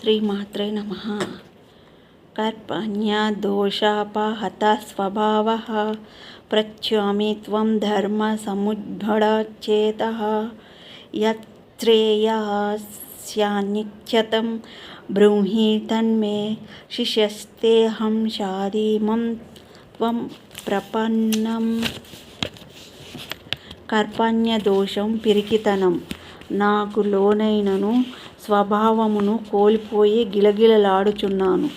ಶ್ರೀಮಾತ್ರೇ ನಮಃ कर्पण्यदोषापहत स्वभावः प्रच्युमि धर्म धर्मसमुद्भडाच्चेतः येय स्यान्नित्यतं ब्रूहि तन्मे शिष्यस्तेऽहं शादीमं त्वं प्रपन्नं कर्पण्यदोषं पिरीकितनम నాకు లోనైనను స్వభావమును కోల్పోయి గిలగిలలాడుచున్నాను.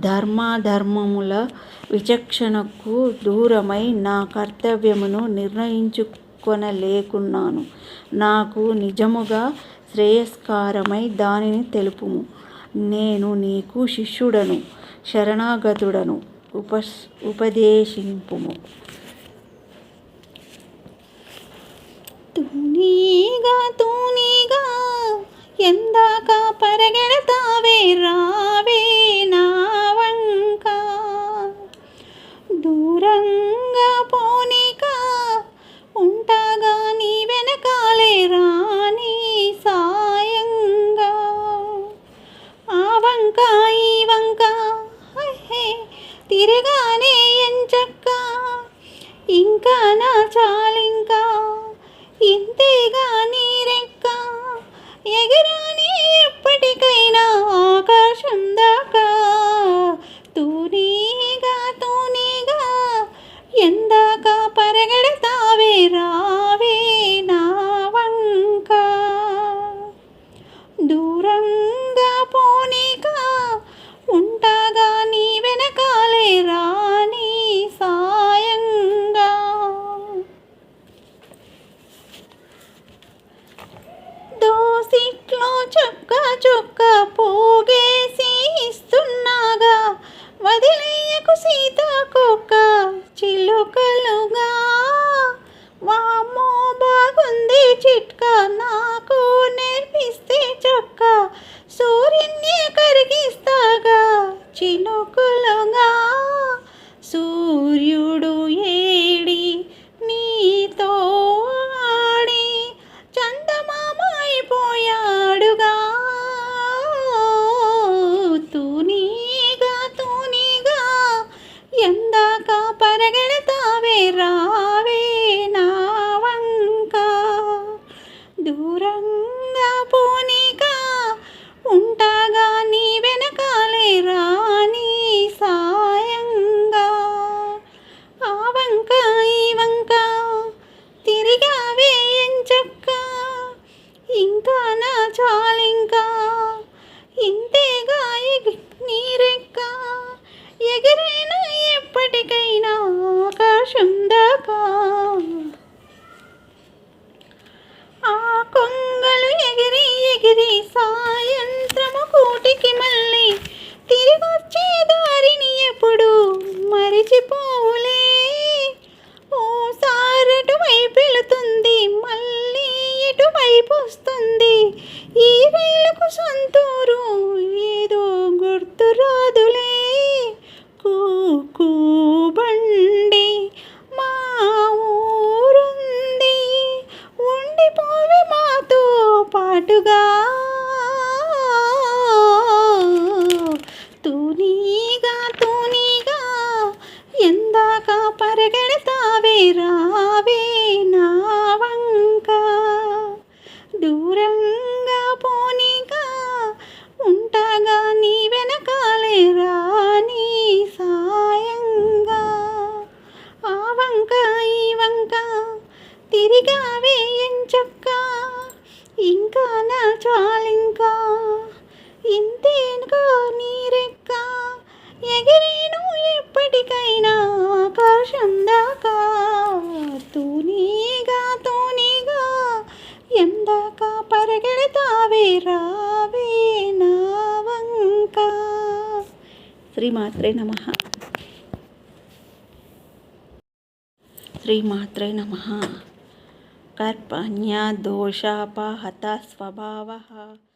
ధర్మాధర్మముల విచక్షణకు దూరమై నా కర్తవ్యమును నిర్ణయించుకొనలేకున్నాను. నాకు నిజముగా శ్రేయస్కారమై దానిని తెలుపుము. నేను నీకు శిష్యుడను శరణాగతుడను ఉపస్ ఉపదేశింపుము. తుని రావే నా వంక. దూరంగా పోనిక ఉంటాగా నీ వెనకాలే రాని సాయంగా. ఆ వంక ఈ వంక తిరగానే ఎంచక్క ఇంకా నా చాలింకా? ఇంతేగా నీ రెక్క? ఎగరాని చొక్క పోగేసి ఇస్తున్నాగా వదిలేయకు సీతాకొక్క చిలుకలుగా. వామ్మో బాగుంది చిట్కా నాకు నేర్పిస్తే చొక్క. ఆకాశం ఆ కొంగలు ఎగిరి ఎగిరి సాయంత్రము కూటికి మళ్ళీ తిరిగొచ్చే దారిని ఎప్పుడు మరిచిపోవులే. ఓ సారటువైపు వెళుతుంది మళ్ళీ ఎటువైపు వస్తుంది. ఈ రైలుకు సొంత పాటుగా తూనీగా తూనీగా ఎందాక పరిగెడతావే రావే నా వంక. దూరంగా పోనీగా ఉంటాగా నీ వెనకాలే రాని సాయంగా. ఆ వంక ఈ వంక తిరిగావే ఇంకా నా చాలింకా? ఇంతేనుకో నీరెక్క? ఎగిరేను ఎప్పటికైనా ఆకాశం దాకా? తూనీగా తూనీగా ఎందాక పరిగెడతావే? రావే నా వంక? శ్రీమాత్రే నమ. శ్రీమాత్రే నమ. कर्पण्यदोषापहत स्वभावः।